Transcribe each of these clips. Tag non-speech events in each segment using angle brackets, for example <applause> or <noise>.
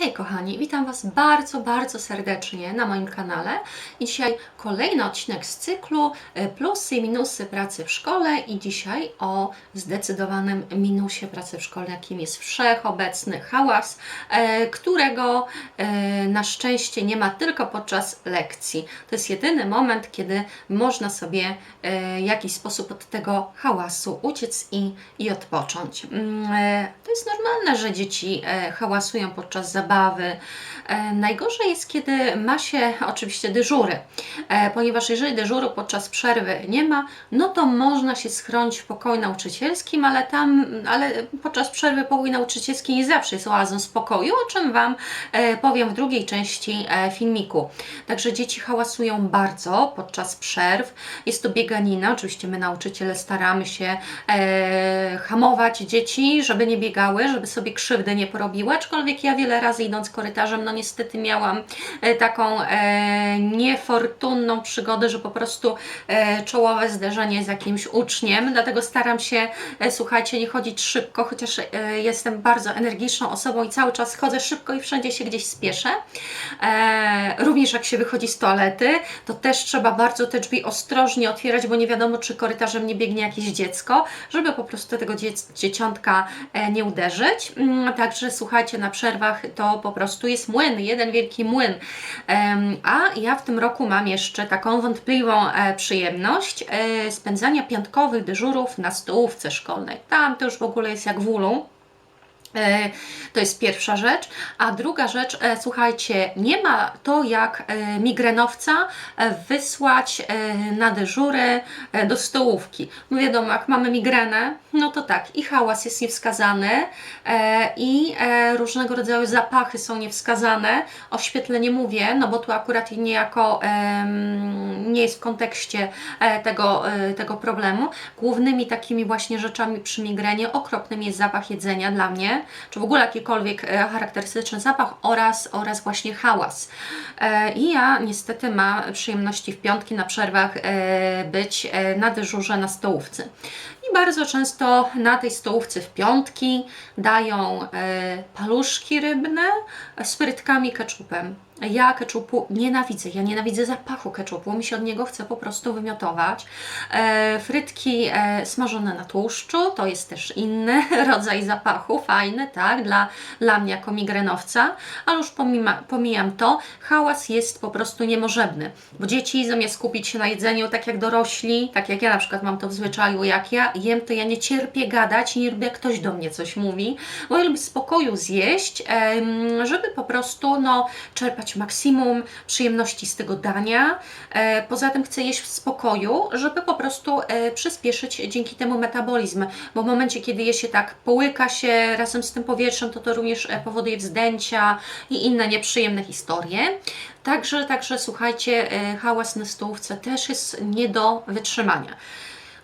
Hej kochani, witam Was bardzo, bardzo serdecznie na moim kanale. I dzisiaj kolejny odcinek z cyklu e, Plusy i minusy pracy w szkole i dzisiaj o zdecydowanym minusie pracy w szkole, jakim jest wszechobecny hałas, e, którego e, na szczęście nie ma tylko podczas lekcji. To jest jedyny moment, kiedy można sobie w jakiś sposób od tego hałasu uciec i, i odpocząć. Mm, To jest normalne, że dzieci hałasują podczas zabawy. E, Najgorzej jest, kiedy ma się oczywiście dyżury, e, ponieważ jeżeli dyżuru podczas przerwy nie ma, no to można się schronić w pokoju nauczycielskim, ale tam, ale podczas przerwy pokój nauczycielski nie zawsze jest oazą spokoju, o czym Wam e, powiem w drugiej części filmiku. Także dzieci hałasują bardzo podczas przerw. Jest to bieganina, oczywiście my nauczyciele staramy się hamować dzieci, żeby nie biegały, żeby sobie krzywdy nie porobiły, aczkolwiek ja wiele razy idąc korytarzem, no niestety miałam e, taką e, niefortunną przygodę, że po prostu e, czołowe zderzenie z jakimś uczniem, dlatego staram się, e, słuchajcie, nie chodzić szybko, chociaż e, jestem bardzo energiczną osobą i cały czas chodzę szybko i wszędzie się gdzieś spieszę. E, również jak się wychodzi z toalety, to też trzeba bardzo te drzwi ostrożnie otwierać, bo nie wiadomo, czy korytarzem nie biegnie jakieś dziecko, żeby po prostu tego dziec- dzieciątka e, nie uderzyć. Mm, Także słuchajcie, na przerwach to po prostu jest młyn, jeden wielki młyn. A ja w tym roku mam jeszcze taką wątpliwą e, przyjemność e, spędzania piątkowych dyżurów na stołówce szkolnej. Tam to już w ogóle jest jak w ulu. E, To jest pierwsza rzecz. A druga rzecz, e, słuchajcie, nie ma to jak e, migrenowca wysłać na dyżury do stołówki. No wiadomo, jak mamy migrenę, no to tak, i hałas jest niewskazany, i różnego rodzaju zapachy są niewskazane. O świetle nie mówię, no bo tu akurat niejako nie jest w kontekście tego, tego problemu. Głównymi takimi właśnie rzeczami przy migrenie okropnym jest zapach jedzenia dla mnie, czy w ogóle jakikolwiek e, charakterystyczny zapach oraz, oraz właśnie hałas. E, I ja niestety mam przyjemności w piątki na przerwach e, być na dyżurze na stołówce. I bardzo często na tej stołówce w piątki dają e, paluszki rybne z frytkami keczupem. Ja keczupu nienawidzę, ja nienawidzę zapachu keczupu, mi się od niego chce po prostu wymiotować. E, frytki e, smażone na tłuszczu, to jest też inny <laughs> rodzaj zapachu, fajny, tak, dla, dla mnie jako migrenowca, ale już pomima, pomijam to, hałas jest po prostu niemożebny, bo dzieci zamiast skupić się na jedzeniu tak jak dorośli, tak jak ja na przykład mam to w zwyczaju, jak ja jem, to ja nie cierpię gadać i nie lubię jak ktoś do mnie coś mówi, bo ja lubię spokoju zjeść, żeby po prostu no, czerpać maksimum przyjemności z tego dania. E, Poza tym chcę jeść w spokoju, żeby po prostu e, przyspieszyć dzięki temu metabolizm, bo w momencie, kiedy je się tak, połyka się razem z tym powietrzem, to to również e, powoduje wzdęcia i inne nieprzyjemne historie. Także, także słuchajcie, hałas na stołówce też jest nie do wytrzymania.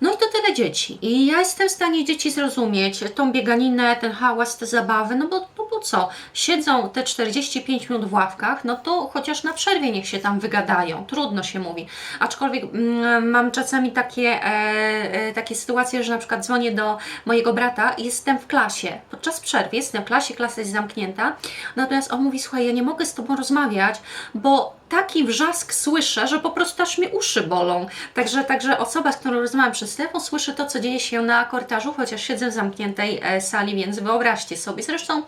No i to tyle dzieci. I ja jestem w stanie dzieci zrozumieć, tą bieganinę, ten hałas, te zabawy, no bo, no bo co? Siedzą te 45 minut w ławkach, no to chociaż na przerwie niech się tam wygadają. Trudno się mówi. Aczkolwiek mm, mam czasami takie, e, e, takie sytuacje, że na przykład dzwonię do mojego brata i jestem w klasie. Podczas przerwy jestem w klasie, klasa jest zamknięta. Natomiast on mówi, słuchaj, ja nie mogę z Tobą rozmawiać, bo taki wrzask słyszę, że po prostu aż mi uszy bolą. Także, także osoba, z którą rozmawiam przez telefon, słyszy to, co dzieje się na korytarzu, chociaż siedzę w zamkniętej e, sali, więc wyobraźcie sobie. Zresztą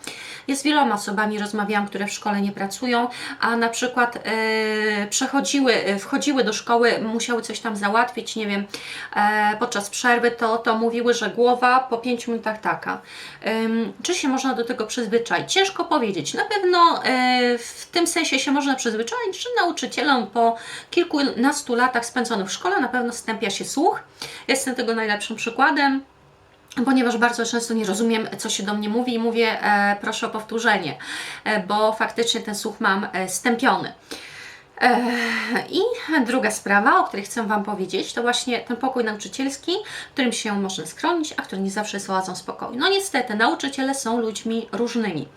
z wieloma osobami rozmawiałam, które w szkole nie pracują, a na przykład e, przechodziły, e, wchodziły do szkoły, musiały coś tam załatwić, nie wiem, e, podczas przerwy, to, to mówiły, że głowa po 5 minutach taka. Ym, czy się można do tego przyzwyczaić? Ciężko powiedzieć. Na pewno e, w tym sensie się można przyzwyczaić, że nauczycielom po kilkunastu latach spędzonych w szkole na pewno stępia się słuch. Jestem tego najlepszym przykładem. Ponieważ bardzo często nie rozumiem, co się do mnie mówi, i mówię, e, proszę o powtórzenie, e, bo faktycznie ten słuch mam e, stępiony. I druga sprawa, o której chcę Wam powiedzieć, to właśnie ten pokój nauczycielski, w którym się można schronić, a który nie zawsze jest oazą spokoju. No niestety, nauczyciele są ludźmi różnymi.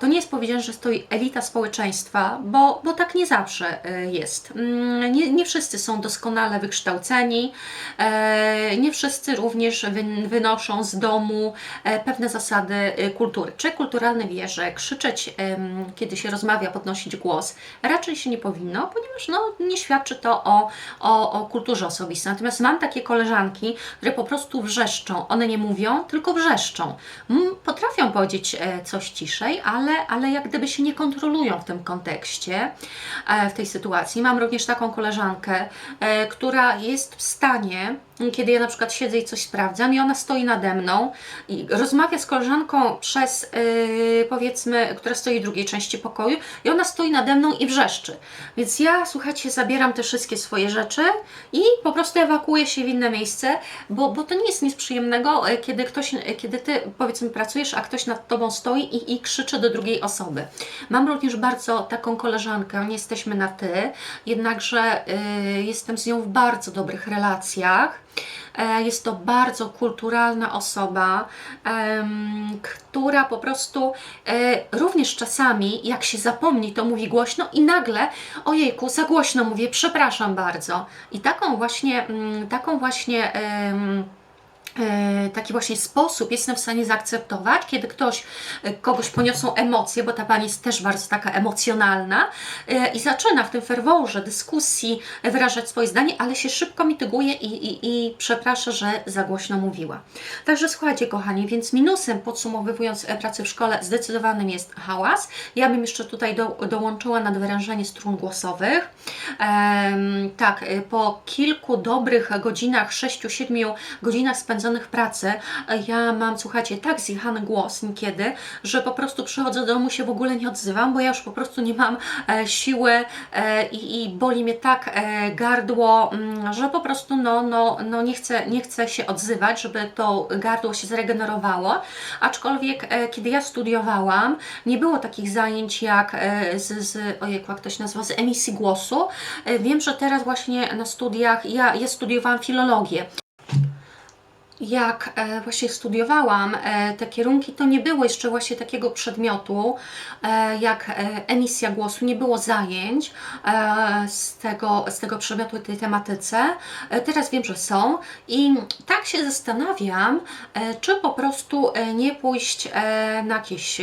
To nie jest powiedziane, że stoi elita społeczeństwa, bo, bo tak nie zawsze e, jest. Mm, Nie, nie wszyscy są doskonale wykształceni, e, nie wszyscy również wy- wynoszą z domu e, pewne zasady e, kultury. Czy kulturalny wie, że krzyczeć, kiedy się rozmawia, podnosić głos, raczej się nie powinno, ponieważ no, nie świadczy to o, o, o kulturze osobistej. Natomiast mam takie koleżanki, które po prostu wrzeszczą. One nie mówią, tylko wrzeszczą. Potrafią powiedzieć e, coś ciszej, ale, ale jak gdyby się nie kontrolują w tym kontekście, e, w tej sytuacji. Mam również taką koleżankę, e, która jest w stanie, kiedy ja na przykład siedzę i coś sprawdzam i ona stoi nade mną i rozmawia z koleżanką przez, yy, powiedzmy, która stoi w drugiej części pokoju i ona stoi nade mną i wrzeszczy. Więc ja, słuchajcie, zabieram te wszystkie swoje rzeczy i po prostu ewakuuję się w inne miejsce, bo, bo to nie jest nic przyjemnego, e, kiedy ktoś, e, kiedy ty, powiedzmy, pracujesz, a ktoś nad tobą stoi i, i krzyczy do drugiej osoby. Mam również bardzo taką koleżankę, nie jesteśmy na ty, jednakże y, jestem z nią w bardzo dobrych relacjach. E, Jest to bardzo kulturalna osoba, która po prostu e, również czasami, jak się zapomni, to mówi głośno i nagle, ojejku, za głośno mówię, przepraszam bardzo. I taką właśnie, mm, taką właśnie. E, taki właśnie sposób jestem w stanie zaakceptować, kiedy ktoś, e, kogoś poniosą emocje, bo ta pani jest też bardzo taka emocjonalna e, i zaczyna w tym ferworze dyskusji wyrażać swoje zdanie, ale się szybko mityguje i, i, i przeprasza, że za głośno mówiła. Także słuchajcie, kochani, więc minusem podsumowując e, pracę w szkole zdecydowanym jest hałas. Ja bym jeszcze tutaj do, dołączyła nadwyrężenie strun głosowych. Em, tak, po kilku dobrych godzinach, 6-7 godzinach spędzonych pracy, e, ja mam, słuchajcie, tak zjechany głos niekiedy, że po prostu przychodzę do domu, się w ogóle nie odzywam, bo ja już po prostu nie mam e, siły e, i, i boli mnie tak e, gardło, mm, że po prostu no, no, no nie, chcę, nie chcę się odzywać, żeby to gardło się zregenerowało. Aczkolwiek, e, kiedy ja studiowałam, nie było takich zajęć jak e, z, z ojejku, jak to się nazywa, z emisji głosu. E, Wiem, że teraz właśnie na studiach, ja, ja studiowałam filologię jak e, właśnie studiowałam e, te kierunki, to nie było jeszcze właśnie takiego przedmiotu e, jak emisja głosu, nie było zajęć z, tego, z tego przedmiotu tej tematyce. Teraz wiem, że są i tak się zastanawiam, czy po prostu nie pójść na jakiś,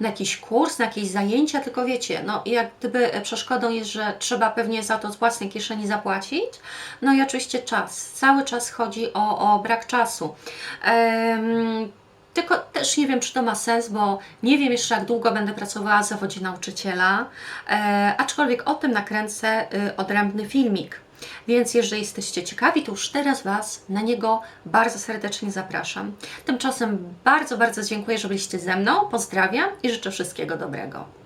na jakiś kurs, na jakieś zajęcia, tylko wiecie, no jak gdyby przeszkodą jest, że trzeba pewnie za to z własnej kieszeni zapłacić, no i oczywiście czas. Cały czas chodzi o, o brak czasu. Tylko też nie wiem, czy to ma sens, bo nie wiem jeszcze, jak długo będę pracowała w zawodzie nauczyciela, e, aczkolwiek o tym nakręcę y, odrębny filmik. Więc jeżeli jesteście ciekawi, to już teraz Was na niego bardzo serdecznie zapraszam. Tymczasem bardzo, bardzo dziękuję, że byliście ze mną. Pozdrawiam i życzę wszystkiego dobrego.